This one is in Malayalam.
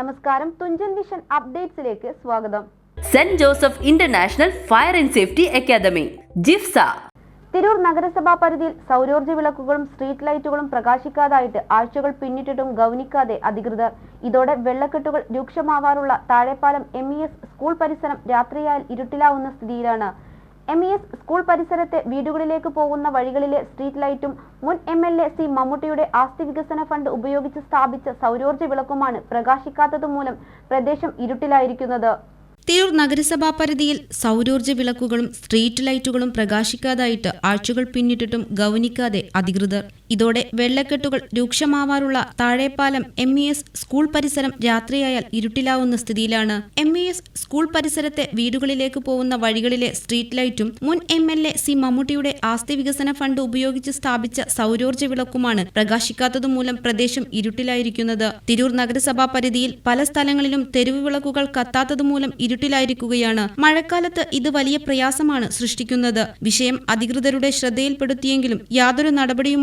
നമസ്കാരം. തുഞ്ചൻ വിഷൻ അപ്ഡേറ്റ്സിലേക്ക് സ്വാഗതം. Saint Joseph international fire and safety academy JIFSA. Tirur നഗരസഭാ പരിധിയിൽ സൗരോർജ വിളക്കുകളും സ്ട്രീറ്റ് ലൈറ്റുകളും പ്രകാശിക്കാതായിട്ട് ആഴ്ചകൾ പിന്നിട്ടിട്ടും ഗൗനിക്കാതെ അധികൃതർ. ഇതോടെ വെള്ളക്കെട്ടുകൾ രൂക്ഷമാവാറുള്ള Thazhepalam M E S school പരിസരം രാത്രിയാൽ ഇരുട്ടിലാവുന്ന സ്ഥിതിയിലാണ് എം ഇ എസ് സ്കൂൾ പരിസരത്തെ വീടുകളിലേക്ക് പോകുന്ന വഴികളിലെ സ്ട്രീറ്റ് ലൈറ്റും മുൻ എം എൽ എ സി മമ്മൂട്ടിയുടെ ആസ്തി വികസന ഫണ്ട് ഉപയോഗിച്ച് സ്ഥാപിച്ച സൗരോർജ വിളക്കുമാണ് പ്രകാശിക്കാത്തതുമൂലം പ്രദേശം ഇരുട്ടിലായിരിക്കുന്നത്. തിരൂർ നഗരസഭാ പരിധിയിൽ സൗരോർജ വിളക്കുകളും സ്ട്രീറ്റ് ലൈറ്റുകളും പ്രകാശിക്കാതായിട്ട് ആഴ്ചകൾ പിന്നിട്ടിട്ടും ഗൗനിക്കാതെ അധികൃതർ. ഇതോടെ വെള്ളക്കെട്ടുകൾ രൂക്ഷമാവാറുള്ള Thazhepalam M E S school പരിസരം രാത്രിയായാൽ ഇരുട്ടിലാവുന്ന സ്ഥിതിയിലാണ്. എം ഇ എസ് സ്കൂൾ പരിസരത്തെ വീടുകളിലേക്ക് പോകുന്ന വഴികളിലെ സ്ട്രീറ്റ് ലൈറ്റും മുൻ എം എൽ എ സി മമ്മൂട്ടിയുടെ ആസ്തി വികസന ഫണ്ട് ഉപയോഗിച്ച് സ്ഥാപിച്ച സൗരോർജ വിളക്കുമാണ് പ്രകാശിക്കാത്തതുമൂലം പ്രദേശം ഇരുട്ടിലായിരിക്കുന്നത്. തിരൂർ നഗരസഭാ പരിധിയിൽ പല സ്ഥലങ്ങളിലും തെരുവ് വിളക്കുകൾ കത്താത്തതുമൂലം ഇരുട്ടിലായിരിക്കുകയാണ്. മഴക്കാലത്ത് ഇത് വലിയ പ്രയാസമാണ് സൃഷ്ടിക്കുന്നത്. വിഷയം അധികൃതരുടെ ശ്രദ്ധയിൽപ്പെടുത്തിയെങ്കിലും യാതൊരു നടപടിയും